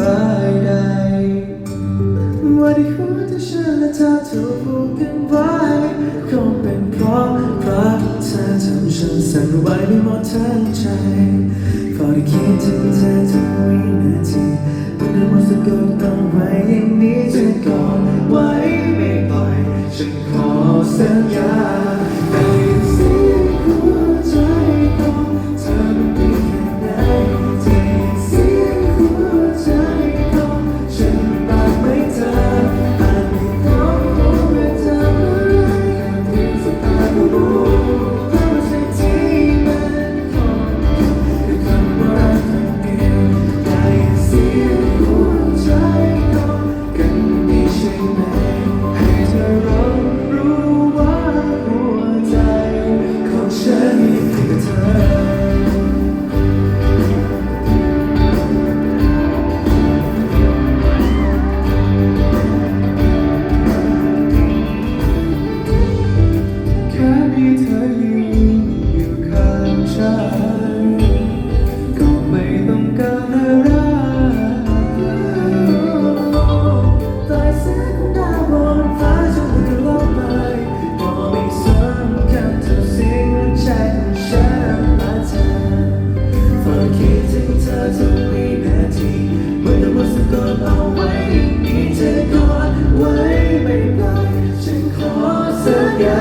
บายใดว่าที่หัวใจฉันและเธอถูกผูกกันไว้คงเป็นเพราะรักเธอทำฉันสั่นไหวไปหมดทั้งใจเฝ้าได้คิดถึงเธอทุกวินาทีมันนั้นมาสะกดเอา ไว้ที่เธอกอดไว้ไม่ปล่ฉันขอสัญญา